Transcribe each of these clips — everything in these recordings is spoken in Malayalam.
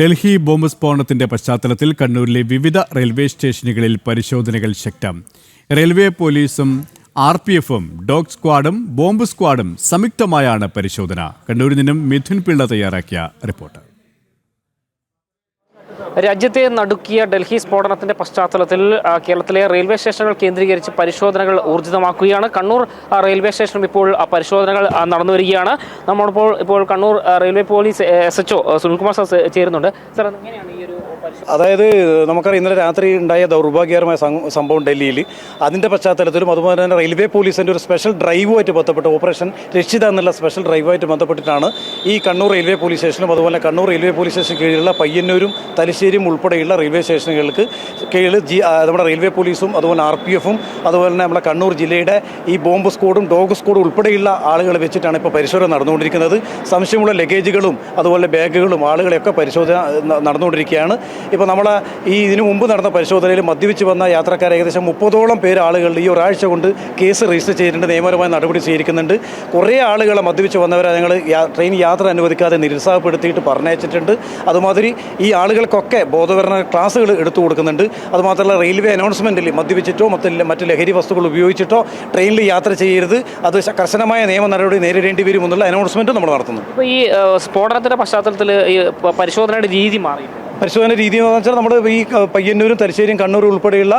ഡൽഹി ബോംബ് സ്ഫോടനത്തിന്റെ പശ്ചാത്തലത്തിൽ കണ്ണൂരിലെ വിവിധ റെയിൽവേ സ്റ്റേഷനുകളിൽ പരിശോധനകൾ ശക്തം. റെയിൽവേ പോലീസും ആർ പി എഫും ഡോഗ് സ്ക്വാഡും ബോംബ് സ്ക്വാഡും സംയുക്തമായാണ് പരിശോധന. കണ്ണൂരിൽ നിന്നും മിഥുൻ പിള്ള തയ്യാറാക്കിയ റിപ്പോർട്ട്. രാജ്യത്തെ നടുക്കിയ ഡൽഹി സ്ഫോടനത്തിന്റെ പശ്ചാത്തലത്തിൽ കേരളത്തിലെ റെയിൽവേ സ്റ്റേഷനുകൾ കേന്ദ്രീകരിച്ച് പരിശോധനകൾ ഊർജിതമാക്കുകയാണ്. കണ്ണൂർ റെയിൽവേ സ്റ്റേഷനും ഇപ്പോൾ പരിശോധനകൾ നടന്നു വരികയാണ് നമ്മളിപ്പോൾ ഇപ്പോൾ Kannur railway police S H O Sunilkumar sir ചേരുന്നുണ്ട്. സാർ എങ്ങനെയാണ് ഈ ഒരു അതായത് നമുക്കറിയാം ഇന്നലെ രാത്രി ഉണ്ടായ ദൗർഭാഗ്യകരമായ സംഭവം ഡൽഹിയിൽ. അതിന്റെ പശ്ചാത്തലത്തിലും അതുപോലെ തന്നെ റെയിൽവേ പോലീസിന്റെ ഒരു സ്പെഷ്യൽ ഡ്രൈവുമായിട്ട് ബന്ധപ്പെട്ട് ഓപ്പറേഷൻ രക്ഷിത എന്നുള്ള സ്പെഷ്യൽ ഡ്രൈവുമായിട്ട് ബന്ധപ്പെട്ടിട്ടാണ് ഈ കണ്ണൂർ റെയിൽവേ പോലീസ് സ്റ്റേഷനും അതുപോലെ കണ്ണൂർ റെയിൽവേ പോലീസ് സ്റ്റേഷൻ കീഴിലുള്ള പയ്യന്നൂരും തലശ്ശേരിയും ഉൾപ്പെടെയുള്ള റെയിൽവേ സ്റ്റേഷനുകൾക്ക് കീഴിൽ ജി നമ്മുടെ റെയിൽവേ പോലീസും അതുപോലെ ആർ പി എഫും അതുപോലെ തന്നെ നമ്മുടെ കണ്ണൂർ ജില്ലയുടെ ഈ ബോംബ് സ്ക്വാഡും ഡോഗ് സ്ക്വാഡും ഉൾപ്പെടെയുള്ള ആളുകളെ വെച്ചിട്ടാണ് ഇപ്പോൾ പരിശോധന നടന്നുകൊണ്ടിരിക്കുന്നത്. സംശയമുള്ള ലഗേജുകളും അതുപോലെ ബാഗുകളും ആളുകളെയൊക്കെ പരിശോധന നടന്നുകൊണ്ടിരിക്കുകയാണ്. ഇപ്പോൾ നമ്മൾ ഈ ഇതിനു മുമ്പ് നടന്ന പരിശോധനയിൽ മദ്യപിച്ച് വന്ന യാത്രക്കാർ ഏകദേശം മുപ്പതോളം പേര് ആളുകൾ ഈ ഒരാഴ്ച കൊണ്ട് കേസ് രജിസ്റ്റർ ചെയ്തിട്ടുണ്ട് നിയമപരമായ നടപടി സ്വീകരിക്കുന്നുണ്ട്. കുറേ ആളുകളെ മദ്യപിച്ച് വന്നവരെ ഞങ്ങൾ ട്രെയിൻ യാത്ര അനുവദിക്കാതെ നിരുത്സാഹപ്പെടുത്തിയിട്ട് പറഞ്ഞയച്ചിട്ടുണ്ട്. അതുമാതിരി ഈ ആളുകൾക്കൊക്കെ ബോധവരണ ക്ലാസ്സുകൾ എടുത്തു കൊടുക്കുന്നുണ്ട്. അതുമാത്രമല്ല റെയിൽവേ അനൗൺസ്മെന്റിൽ മദ്യപിച്ചിട്ടോ മറ്റ് മറ്റ് ലഹരി വസ്തുക്കൾ ഉപയോഗിച്ചിട്ടോ ട്രെയിനിൽ യാത്ര ചെയ്യരുത്. അത് കർശനമായ നിയമ നടപടി നേരിടേണ്ടി വരുമെന്നുള്ള അനൗൺസ്മെന്റ് നമ്മൾ നടത്തുന്നു അപ്പോൾ ഈ സ്ഫോടനത്തിന്റെ പശ്ചാത്തലത്തിൽ ഈ പരിശോധനയുടെ രീതി മാറി പരിശോധന രീതി എന്ന് വെച്ചാൽ നമ്മുടെ ഈ പയ്യന്നൂരും തലശ്ശേരിയും കണ്ണൂരും ഉൾപ്പെടെയുള്ള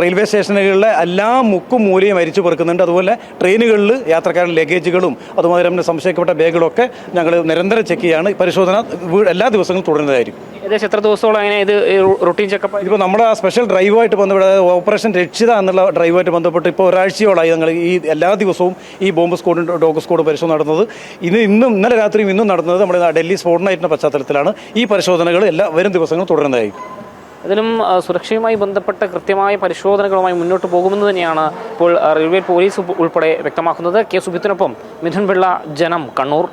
റെയിൽവേ സ്റ്റേഷനുകളിലെ എല്ലാ മുക്കും മൂലയും അരിച്ചു പെറുക്കുന്നുണ്ട്. അതുപോലെ ട്രെയിനുകളിൽ യാത്രക്കാരുടെ ലഗേജുകളും അതുമാതിരി തന്നെ സംശയിക്കപ്പെട്ട ബാഗുകളൊക്കെ ഞങ്ങൾ നിരന്തരം ചെക്ക് ചെയ്യാണ്. പരിശോധന എല്ലാ ദിവസങ്ങളും തുടരുന്നതായിരിക്കും. ഏകദേശം എത്ര ദിവസത്തോളം അങ്ങനെ ഇത് റൊട്ടീൻ ചെക്കപ്പ് ഇപ്പോൾ നമ്മുടെ ആ സ്പെഷ്യൽ ഡ്രൈവുമായിട്ട് ബന്ധപ്പെട്ട് ഓപ്പറേഷൻ രക്ഷിത എന്നുള്ള ഡ്രൈവുമായിട്ട് ബന്ധപ്പെട്ട് ഇപ്പോൾ ഒരാഴ്ചയോളായി ഞങ്ങൾ ഈ എല്ലാ ദിവസവും ഈ ബോംബ് സ്ക്വാഡും ഡോഗ് സ്ക്വാഡും പരിശോധന നടന്നത്. ഇന്ന് ഇന്നും ഇന്നലെ രാത്രിയും ഇന്നും നടന്നത് നമ്മുടെ ഡൽഹി സ്ഫോടനമായിട്ടുള്ള പശ്ചാത്തലത്തിലാണ്. ഈ പരിശോധനകൾ എല്ലാ വരും ദിവസങ്ങളും തുടരുന്നതായിരിക്കും. അതിലും സുരക്ഷയുമായി ബന്ധപ്പെട്ട കൃത്യമായ പരിശോധനകളുമായി മുന്നോട്ട് പോകുമെന്ന് തന്നെയാണ് ഇപ്പോൾ റെയിൽവേ പോലീസ് ഉൾപ്പെടെ വ്യക്തമാക്കുന്നത്. കെ സുബിത്തിനൊപ്പം മിഥുൻ പിള്ള ജനം കണ്ണൂർ.